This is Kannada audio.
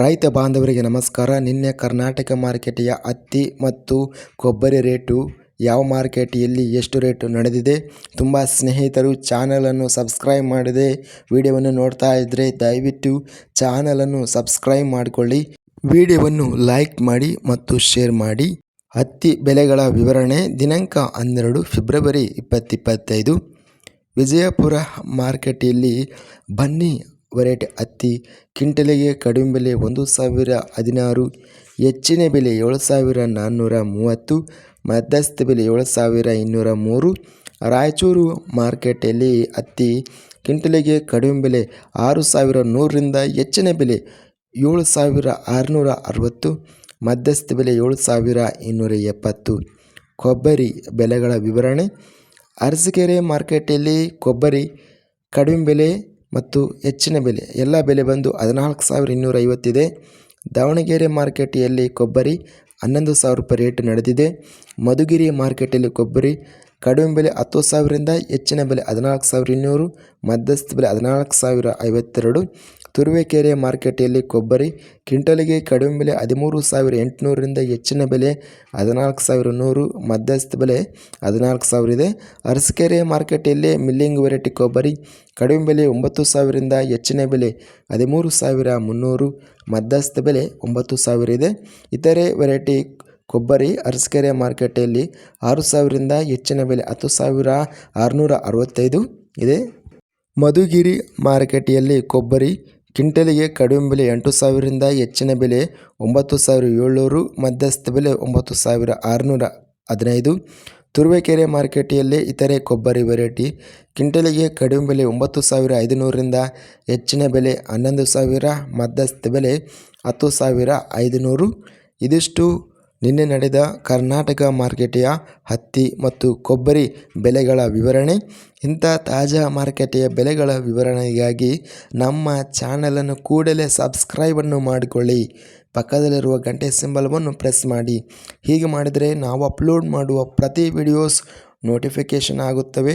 ರೈತ ಬಾಂಧವರಿಗೆ ನಮಸ್ಕಾರ. ನಿನ್ನೆ ಕರ್ನಾಟಕ ಮಾರುಕಟ್ಟೆಯ ಹತ್ತಿ ಮತ್ತು ಕೊಬ್ಬರಿ ರೇಟು ಯಾವ ಮಾರುಕಟ್ಟೆಯಲ್ಲಿ ಎಷ್ಟು ರೇಟು ನಡೆದಿದೆ? ತುಂಬ ಸ್ನೇಹಿತರು ಚಾನಲನ್ನು ಸಬ್ಸ್ಕ್ರೈಬ್ ಮಾಡದೆ ವಿಡಿಯೋವನ್ನು ನೋಡ್ತಾ ಇದ್ದರೆ ದಯವಿಟ್ಟು ಚಾನಲನ್ನು ಸಬ್ಸ್ಕ್ರೈಬ್ ಮಾಡಿಕೊಳ್ಳಿ. ವಿಡಿಯೋವನ್ನು ಲೈಕ್ ಮಾಡಿ ಮತ್ತು ಶೇರ್ ಮಾಡಿ. ಹತ್ತಿ ಬೆಲೆಗಳ ವಿವರಣೆ ದಿನಾಂಕ ಹನ್ನೆರಡು ಫೆಬ್ರವರಿ ಇಪ್ಪತ್ತಿಪ್ಪತ್ತೈದು ವಿಜಯಪುರ ಮಾರುಕಟ್ಟೆಯಲ್ಲಿ ಬನ್ನಿ ವೆರೈಟಿ ಹತ್ತಿ, ಕ್ವಿಂಟಲಿಗೆ ಕಡಿಮೆ ಬೆಲೆ ಒಂದು ಸಾವಿರ ಹದಿನಾರು, ಹೆಚ್ಚಿನ ಬೆಲೆ ಏಳು ಸಾವಿರ ನಾನ್ನೂರ ಮೂವತ್ತು, ಮಧ್ಯಸ್ಥ ಬೆಲೆ ಏಳು ಸಾವಿರ ಇನ್ನೂರ ಮೂರು. ರಾಯಚೂರು ಮಾರ್ಕೆಟಲ್ಲಿ ಹತ್ತಿ, ಕ್ವಿಂಟಲಿಗೆ ಕಡಿಮೆ ಬೆಲೆ ಆರು ಸಾವಿರ ನೂರರಿಂದ ಹೆಚ್ಚಿನ ಬೆಲೆ ಏಳು ಸಾವಿರ ಆರುನೂರ ಅರವತ್ತು, ಮಧ್ಯಸ್ಥ ಬೆಲೆ ಏಳು ಸಾವಿರ ಇನ್ನೂರ ಎಪ್ಪತ್ತು. ಕೊಬ್ಬರಿ ಬೆಲೆಗಳ ವಿವರಣೆ. ಅರಸೀಕೆರೆ ಮಾರ್ಕೆಟಲ್ಲಿ ಕೊಬ್ಬರಿ ಕಡಿಮೆ ಬೆಲೆ ಮತ್ತು ಹೆಚ್ಚಿನ ಬೆಲೆ. ಎಲ್ಲ ಬೆಲೆ ಬಂದು ಹದಿನಾಲ್ಕು ಸಾವಿರ ಇನ್ನೂರ ಐವತ್ತಿದೆ ದಾವಣಗೆರೆ ಮಾರ್ಕೆಟಿಯಲ್ಲಿ ಕೊಬ್ಬರಿ ಹನ್ನೊಂದು ಸಾವಿರ ರೂಪಾಯಿ ರೇಟ್ ನಡೆದಿದೆ. ಮಧುಗಿರಿ ಮಾರ್ಕೆಟಲ್ಲಿ ಕೊಬ್ಬರಿ ಕಡಿಮೆ ಬೆಲೆ ಹತ್ತು ಸಾವಿರದಿಂದ ಹೆಚ್ಚಿನ ಬೆಲೆ ಹದಿನಾಲ್ಕು ಸಾವಿರ ಇನ್ನೂರು, ಮಧ್ಯಸ್ಥ ಬೆಲೆ ಹದಿನಾಲ್ಕು ಸಾವಿರ ಐವತ್ತೆರಡು. ತುರುವೇಕೆರೆ ಮಾರ್ಕೆಟೆಯಲ್ಲಿ ಕೊಬ್ಬರಿ ಕ್ವಿಂಟಲಿಗೆ ಕಡಿಮೆ ಬೆಲೆ ಹದಿಮೂರು ಸಾವಿರ ಎಂಟುನೂರರಿಂದ ಹೆಚ್ಚಿನ ಬೆಲೆ ಹದಿನಾಲ್ಕು ಸಾವಿರ ನೂರು, ಮಧ್ಯಸ್ಥ ಬೆಲೆ ಹದಿನಾಲ್ಕು ಸಾವಿರ ಇದೆ. ಅರಸಕೆರೆ ಮಾರ್ಕೆಟೆಯಲ್ಲಿ ಮಿಲ್ಲಿಂಗ್ ವೆರೈಟಿ ಕೊಬ್ಬರಿ ಕಡಿಮೆ ಬೆಲೆ ಒಂಬತ್ತು ಸಾವಿರದಿಂದ ಹೆಚ್ಚಿನ ಬೆಲೆ ಹದಿಮೂರು ಸಾವಿರ ಮುನ್ನೂರು, ಮಧ್ಯಸ್ಥ ಬೆಲೆ ಒಂಬತ್ತು ಸಾವಿರ ಇದೆ. ಇತರೆ ವೆರೈಟಿ ಕೊಬ್ಬರಿ ಅರಸಕೆರೆ ಮಾರ್ಕೆಟೆಯಲ್ಲಿ ಆರು ಸಾವಿರದಿಂದ ಹೆಚ್ಚಿನ ಬೆಲೆ ಹತ್ತು ಸಾವಿರ ಆರುನೂರ ಅರವತ್ತೈದು ಇದೆ. ಮಧುಗಿರಿ ಮಾರುಕಟ್ಟೆಯಲ್ಲಿ ಕೊಬ್ಬರಿ ಕ್ವಿಂಟಲಿಗೆ ಕಡಿಮೆ ಬೆಲೆ ಎಂಟು ಸಾವಿರದಿಂದ ಹೆಚ್ಚಿನ ಬೆಲೆ ಒಂಬತ್ತು ಸಾವಿರ ಏಳ್ನೂರು, ಮಧ್ಯಸ್ಥ ಬೆಲೆ ಒಂಬತ್ತು ಸಾವಿರ ಆರುನೂರ ಹದಿನೈದು. ತುರುವೇಕೆರೆ ಮಾರುಕಟ್ಟೆಯಲ್ಲಿ ಇತರೆ ಕೊಬ್ಬರಿ ವೆರೈಟಿ. ಕ್ವಿಂಟಲಿಗೆ ಕಡಿಮೆ ಬೆಲೆ ಒಂಬತ್ತು ಸಾವಿರ ಐದುನೂರರಿಂದ ಹೆಚ್ಚಿನ ಬೆಲೆ ಹನ್ನೊಂದು ಸಾವಿರ, ಮಧ್ಯಸ್ಥ ಬೆಲೆ ಹತ್ತು ಸಾವಿರ ಐದುನೂರು. ಇದಿಷ್ಟು ನಿನ್ನೆ ನಡೆದ ಕರ್ನಾಟಕ ಮಾರುಕಟ್ಟೆಯ ಹತ್ತಿ ಮತ್ತು ಕೊಬ್ಬರಿ ಬೆಲೆಗಳ ವಿವರಣೆ, ಇಂಥ ತಾಜಾ ಮಾರುಕಟ್ಟೆಯ ಬೆಲೆಗಳ ವಿವರಣೆಗಾಗಿ ನಮ್ಮ ಚಾನಲನ್ನು ಕೂಡಲೇ ಸಬ್ಸ್ಕ್ರೈಬನ್ನು ಮಾಡಿಕೊಳ್ಳಿ. ಪಕ್ಕದಲ್ಲಿರುವ ಗಂಟೆ ಸಿಂಬಲವನ್ನು ಪ್ರೆಸ್ ಮಾಡಿ. ಹೀಗೆ ಮಾಡಿದರೆ ನಾವು ಅಪ್ಲೋಡ್ ಮಾಡುವ ಪ್ರತಿ ವಿಡಿಯೋಸ್ ನೋಟಿಫಿಕೇಷನ್ ಆಗುತ್ತವೆ.